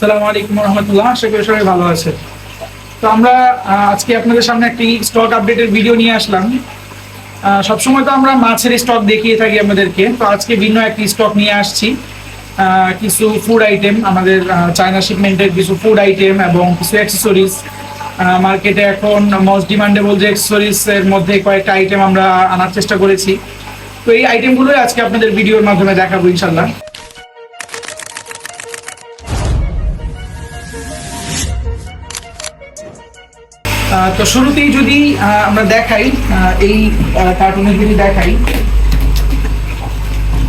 সালামু আলাইকুম রহমতুল্লাহ, আশা করি সবাই ভালো আছে তো আমরা আজকে আপনাদের সামনে একটি স্টক আপডেটের ভিডিও নিয়ে আসলাম। সবসময় তো আমরা মাছের স্টক দেখিয়ে থাকি আমাদেরকে, তো আজকে ভিন্ন একটি স্টক নিয়ে আসছি। কিছু ফুড আইটেম আমাদের চায়না শিপমেন্টের কিছু ফুড আইটেম এবং কিছু অ্যাক্সেসরিজ মার্কেটে এখন মোস্ট ডিমান্ডেবল যে অ্যাক্সেসরিজ এর মধ্যে কয়েকটা আইটেম আমরা আনার চেষ্টা করেছি। তো এই আইটেমগুলোই আজকে আপনাদের ভিডিওর মাধ্যমে দেখাবো ইনশাল্লাহ তো শুরুতেই যদি আমরা দেখাই এই কার্টুনে যদি দেখাই,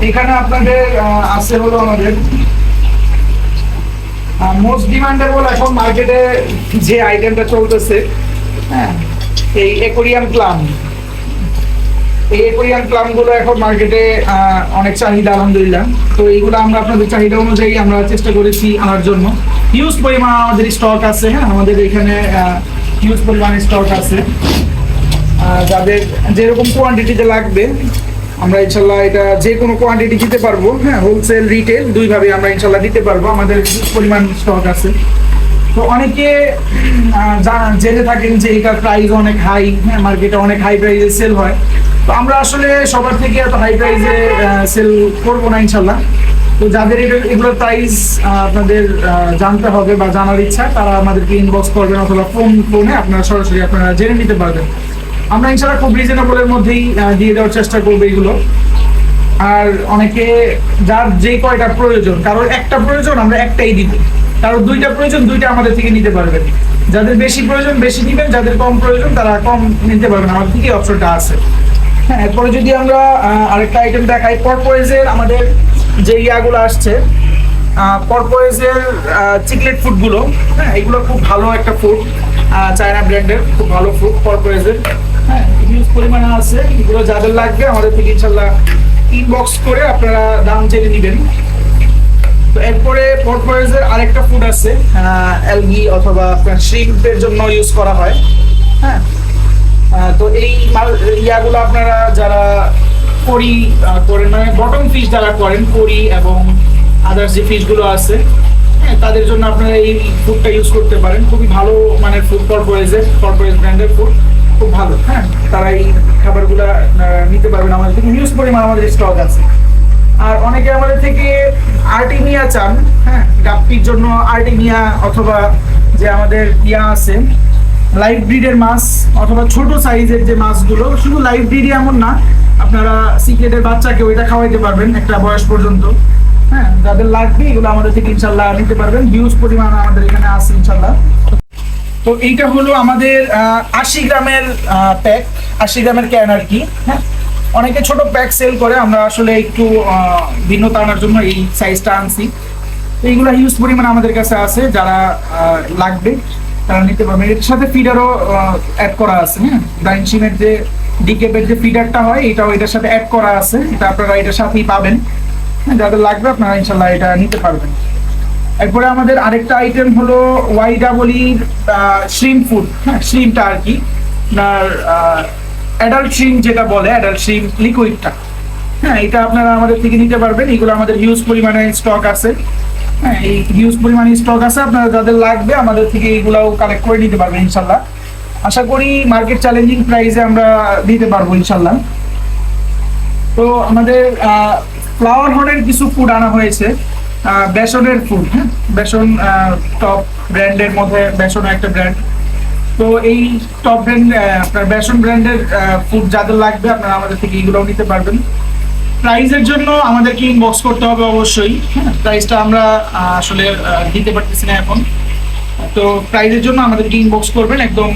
এখানে আপনাদের আছে হলো আমাদের মোস্ট ডিমান্ডেবল এখন মার্কেটে যে আইটেমটা চলতেছে হ্যাঁ এই একুরিয়াম ক্লাম এই একুরিয়াম ক্লামগুলো এখন মার্কেটে অনেক চাহিদা, আলহামদুলিল্লাহ। তো এইগুলো আমরা আপনাদের চাহিদা অনুযায়ী আমরা চেষ্টা করেছি আনার জন্য। হিউজ পরিমাণ আমাদের স্টক আছে হ্যাঁ আমাদের এখানে হিউজ পরিমাণ স্টক আছে। যাদের যেরকম কোয়ান্টিটিতে লাগবে, আমরা ইনশাল্লাহ এটা যে কোনো কোয়ান্টিটি দিতে পারব। হ্যাঁ হোলসেল রিটেল দুইভাবে আমরা ইনশাল্লাহ দিতে পারব। আমাদের হিউজ পরিমাণ স্টক আছে। তো অনেকে জেনে থাকেন যে এটার প্রাইস অনেক হাই হ্যাঁ মার্কেটে অনেক হাই প্রাইসে সেল হয়। তো আমরা আসলে সবার থেকে এত হাই প্রাইসে সেল করব না ইনশাল্লাহ। তো যাদের এগুলোর প্রাইস আপনাদের জানতে হবে বা জানার ইচ্ছা, তারা আমাদেরকে ইনবক্স করবেন অথবা ফোন ফোনে আপনারা সরাসরি আপনারা জেনে নিতে পারবেন। আমরা ইনশাল্লাহ খুব রিজনেবলের মধ্যেই দিয়ে দেওয়ার চেষ্টা করব এগুলো। আর অনেকে, যার যে কয়টা প্রয়োজন, কারোর একটা প্রয়োজন আমরা একটাই দিব। কারোর দুইটা প্রয়োজন, দুইটা আমাদের থেকে নিতে পারবেন। যাদের বেশি প্রয়োজন, বেশি নিবেন যাদের কম প্রয়োজন, তারা কম নিতে পারবেন। আমাদের থেকে অপশনটা আছে? হ্যাঁ এরপরে যদি আমরা আরেকটা আইটেম দেখাই পরপোয়েজের আমাদের যে ইয়াগুলো আসছে পরপোয়েজের চিকলেট ফুডগুলো হ্যাঁ এগুলো খুব ভালো একটা ফুড চায়না ব্র্যান্ডের খুব ভালো ফুড পরপোয়েজের হ্যাঁ হিউজ পরিমাণে আছে, এগুলো যাদের লাগবে আমাদের থেকে ইনশাল্লাহ ইনবক্স করে আপনারা দাম জেনে নেবেন। তো এরপরে পরপোয়েজের আরেকটা ফুড আছে অ্যালগি অথবা আপনার শ্রিম্পের জন্য ইউজ করা হয়। হ্যাঁ তো এই মাল- ইয়াগুলো আপনারা যারা করি করেন মানে বটম ফিশ যারা করেন, করি এবং আদার্স যে ফিশগুলো আছে হ্যাঁ তাদের জন্য আপনারা এই ফুডটা ইউজ করতে পারেন। খুবই ভালো মানের ফুড কর্পোরেজের কর্পোরেজ ব্র্যান্ডের ফুড খুব ভালো হ্যাঁ। তারা এই খাবারগুলো নিতে পারবেন আমাদের থেকে। হিউজ পরিমাণ আমাদের স্টক আছে। আর অনেকে আমাদের থেকে আর্টিমিয়া চান হ্যাঁ গাপ্পির জন্য আর্টিমিয়া অথবা যে আমাদের ইয়া আছে লাইভ ব্রিডের মাছ অথবা ছোট সাইজের যে মাছগুলো, শুধু লাইভ ব্রিডই এমন না আপনারা সিক্রেটের বাচ্চাকে ওইটা খাওয়াইতে পারবেন একটা বয়স পর্যন্ত। হ্যাঁ যাদের লাগবে এগুলো আমাদের থেকে ইনশাল্লাহ নিতে পারবেন। হিউজ পরিমাণ আমাদের এখানে আছে ইনশাল্লাহ। তো এইটা হলো আমাদের আশি গ্রামের প্যাক আশি গ্রামের ক্যান আর কি। হ্যাঁ অনেকে ছোট প্যাক সেল করে, আমরা আসলে একটু ভিন্নতা আনার জন্য এই সাইজটা আনছি। তো এইগুলো হিউজ পরিমাণ আমাদের কাছে আছে, যারা লাগবে তারা নিতে পারবেন। এর সাথে ফিডারও অ্যাড করা আছে হ্যাঁ। ডাইনশিমের যে ডিকেপের যে ফিডারটা হয়, এটাও এটার সাথে অ্যাড করা আছে। এটা আপনারা এটার সাথেই পাবেন। যাদের লাগবে আপনারা ইনশাল্লাহ এটা নিতে পারবেন। এরপরে আমাদের আরেকটা আইটেম হলো ওয়াই ডাবলি শ্রিম ফুড হ্যাঁ শ্রিমটা আর কি। আপনার অ্যাডাল্ট শ্রিম যেটা বলে অ্যাডাল্ট শ্রিম লিকুইডটা হ্যাঁ এটা আপনারা আমাদের থেকে নিতে পারবেন। এগুলো আমাদের হিউজ পরিমাণে স্টক আছে। হ্যাঁ এই হিউজ পরিমাণে স্টক আছে। আপনারা যাদের লাগবে, আমাদের থেকে এইগুলাও কালেক্ট করে নিতে পারবেন ইনশাল্লাহ। আশা করি মার্কেট চ্যালেঞ্জিং প্রাইসে আমরা দিতে পারব ইনশাল্লাহ তো আমাদের ফ্লাওয়ার হর্নের কিছু ফুড আনা হয়েছে। বেসনের ফুড হ্যাঁ? বেসন টপ ব্র্যান্ডের মধ্যে বেসন একটা ব্র্যান্ড তো এই টপ ব্র্যান্ড আপনার বেসন ব্র্যান্ডের ফুড যাদের লাগবে আপনারা আমাদের থেকে এগুলোও নিতে পারবেন। প্রাইসের জন্য আমাদেরকে ইনবক্স করতে হবে অবশ্যই হ্যাঁ? প্রাইসটা আমরা আসলে দিতে পারতেছি না এখন। তো প্রাইজের জন্য আমাদেরকে ইনবক্স করবেন, একদম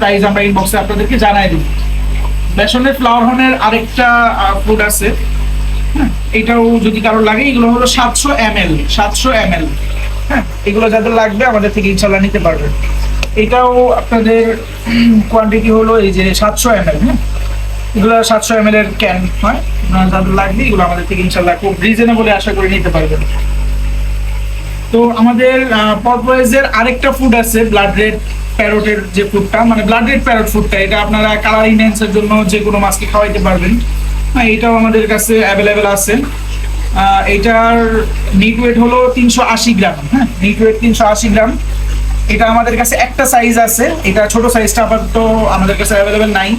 প্রাইস আমরা ইনবক্সে আপনাদেরকে জানাই দিব। বেসনের ফ্লাওয়ার হর্নের আরেকটা ফুড আছে। হ্যাঁ এটাও যদি কারোর লাগে, এগুলো হলো সাতশো এম এল, সাতশো এম এল। হ্যাঁ এগুলো যাদের লাগবে আমাদের থেকে ইনশাল্লাহ নিতে পারবেন। এটাও আপনাদের কোয়ান্টিটি হলো এই যে সাতশো এম এল হ্যাঁ? এগুলো সাতশো এম এল এর ক্যান হয় যাদের লাগবে, এগুলো আমাদের থেকে ইনশাল্লাহ খুব রিজনেবলে আশা করে নিতে পারবেন। তো আমাদের পরপোয়েজের আরেকটা ফুড আছে ব্লাড রেড প্যারোটের যে ফুডটা মানে ব্লাড রেড প্যারোট ফুডটা এটা আপনারা কালার ইনহ্যান্সের জন্য যে কোনো মাছকে খাওয়াইতে পারবেন। হ্যাঁ এটাও আমাদের কাছে অ্যাভেলেবেল আছে। এটার নিট ওয়েট হলো তিনশো আশি গ্রাম। হ্যাঁ নিট ওয়েট তিনশো আশি গ্রাম। এটা আমাদের কাছে একটা সাইজ আছে। এটা ছোট সাইজটা আপাতত আমাদের কাছে অ্যাভেলেবেল নাই।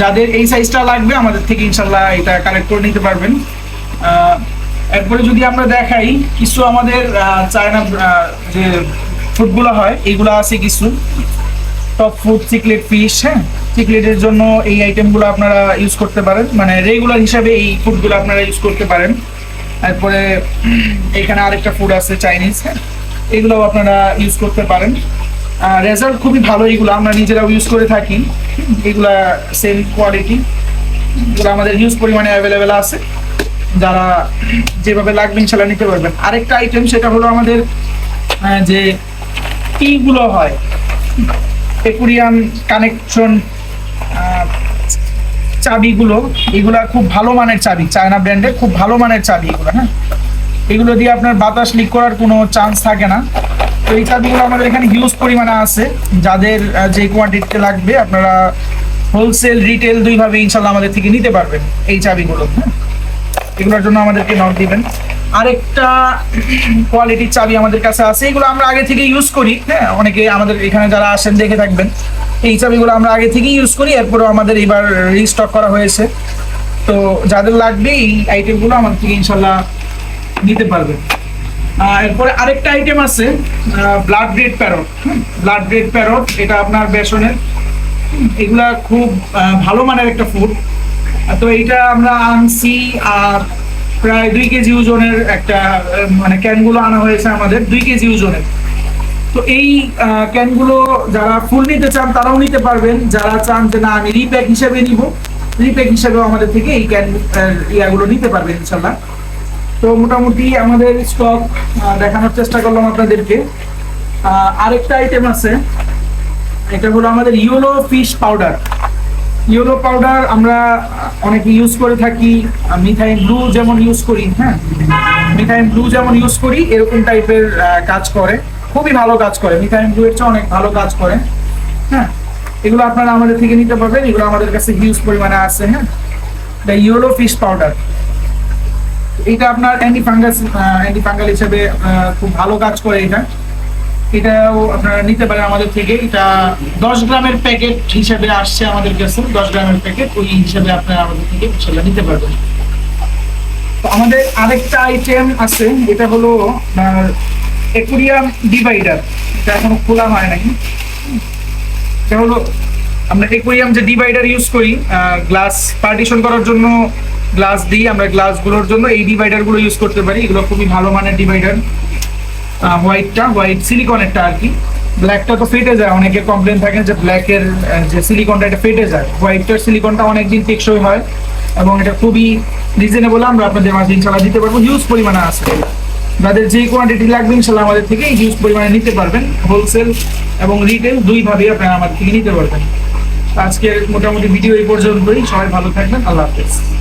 যাদের এই সাইজটা লাগবে, আমাদের থেকে ইনশাল্লাহ এটা কালেক্ট করে নিতে পারবেন। এরপরে যদি আমরা দেখাই কিছু আমাদের চায়না যে ফুডগুলো হয়, এইগুলো আছে কিছু। টপ ফুড চিকলেট ফিশ হ্যাঁ? চিকলেটের জন্য এই আইটেমগুলো আপনারা ইউজ করতে পারেন। মানে রেগুলার হিসাবে এই ফুডগুলো আপনারা ইউজ করতে পারেন। তারপরে এখানে আরেকটা ফুড আছে চাইনিজ হ্যাঁ? এগুলোও আপনারা ইউজ করতে পারেন। রেজাল্ট খুবই ভালো এগুলো, আমরা নিজেরাও ইউজ করে থাকি। এগুলা সেম কোয়ালিটি এগুলো আমাদের হিউজ পরিমাণে অ্যাভেলেবেল আছে। যারা যেভাবে লাগবে ইনশাল্লাহ নিতে পারবেন। আরেকটা আইটেম সেটা হলো আমাদের যে টি গুলো হয় একুরিয়াম কানেকশন চাবিগুলো, এগুলা খুব ভালো মানের চাবি চায়না ব্র্যান্ডের খুব ভালো মানের চাবি এগুলো হ্যাঁ? এগুলো দিয়ে আপনার বাতাস লিক করার কোনো চান্স থাকে না। তো এই চাবিগুলো আমাদের এখানে হিউজ পরিমাণে আছে। যাদের যে কোয়ান্টিটিতে লাগবে, আপনারা হোলসেল রিটেল দুইভাবে ইনশাল্লাহ আমাদের থেকে নিতে পারবেন এই চাবিগুলো হ্যাঁ? এগুলোর জন্য আমাদেরকে নক দিবেন। আরেকটা কোয়ালিটির চাবি আমাদের কাছে আছে, এগুলো আমরা আগে থেকে ইউজ করি হ্যাঁ? অনেকে আমাদের এখানে যারা আসেন, দেখে থাকবেন। এই চাবিগুলো আমরা আগে থেকে ইউজ করি, এরপরেও আমাদের এবার রিস্টক করা হয়েছে। তো যাদের লাগবে এই আইটেমগুলো আমাদের থেকে ইনশাল্লাহ নিতে পারবেন। এরপরে আরেকটা আইটেম আছে blood red parrot blood red parrot এটা আপনার বেসনের। এগুলা খুব ভালো মানের একটা ফুড তো এইটা আমরা আনছি আর প্রায় দুই কেজি ওজনের একটা মানে ক্যানগুলো আনা হয়েছে আমাদের, দুই কেজি ওজনের। তো এই ক্যানগুলো যারা ফুল নিতে চান তারাও নিতে পারবেন। যারা চান যে না, আমি রিপ্যাক হিসেবে নিব, রিপ্যাক হিসেবেও আমাদের থেকে এই ক্যান ইয়াগুলো নিতে পারবেন ইনশাল্লাহ তো মোটামুটি আমাদের স্টক দেখানোর চেষ্টা করলাম আপনাদেরকে। আরেকটা আইটেম আছে, এটা হলো আমাদের yellow fish powder. Yellow powder আমরা অনেকে ইউজ করে থাকি মিথাইন ব্লু যেমন ইউজ করি হ্যাঁ? মিথাইন ব্লু যেমন ইউজ করি, এরকম টাইপের কাজ করে। খুবই ভালো কাজ করে। মিথাইন ব্লু এর চেয়ে অনেক ভালো কাজ করে। হ্যাঁ? এগুলো আপনারা আমাদের থেকে নিতে পারবেন। এগুলো আমাদের কাছে হিউজ পরিমাণে আছে হ্যাঁ? দ্য ইয়োলো ফিশ পাউডার এটা আপনার অ্যান্টি ফাঙ্গাস অ্যান্টি ফাঙ্গাল হিসেবে খুব ভালো কাজ করে এটা। এটাও আপনারা নিতে পারেন আমাদের থেকে। এটা দশ গ্রামের প্যাকেট হিসাবে আসছে আমাদের কাছে। দশ গ্রামের প্যাকেট, ওই হিসাবে আপনারা আমাদের থেকে সেটা নিতে পারবেন। আমাদের আরেকটা আইটেম আছে, এটা হলো আপনার একুরিয়াম ডিভাইডার এটা এখনও খোলা হয় নাই। এটা হলো আমরা একুরিয়াম যে ডিভাইডার ইউজ করি গ্লাস পার্টিশন করার জন্য গ্লাস দিই। আমরা গ্লাসগুলোর জন্য এই ডিভাইডারগুলো ইউজ করতে পারি। এগুলো খুবই ভালো মানের ডিভাইডার হোয়াইটটা হোয়াইট সিলিকনেরটা আর কি। ব্ল্যাকটা তো ফেটে যায়, অনেকে কমপ্লেন থাকে যে ব্ল্যাকের যে সিলিকনটা এটা ফেটে যায়। হোয়াইটটার সিলিকনটা অনেকদিন টেকসই হয় এবং এটা খুবই রিজনেবল আমরা আপনাদের মাঝে ইনশাল্লাহ দিতে পারব। হিউজ পরিমাণে আছে। যাদের যে কোয়ান্টিটি লাগবে ইনশাল্লাহ আমাদের থেকে হিউজ পরিমাণে নিতে পারবেন। হোলসেল এবং রিটেল দুইভাবেই আপনারা আমাদের থেকে নিতে পারবেন। আজকের মোটামুটি ভিডিও এই পর্যন্তই। সবাই ভালো থাকবেন। আল্লাহ হাফেজ।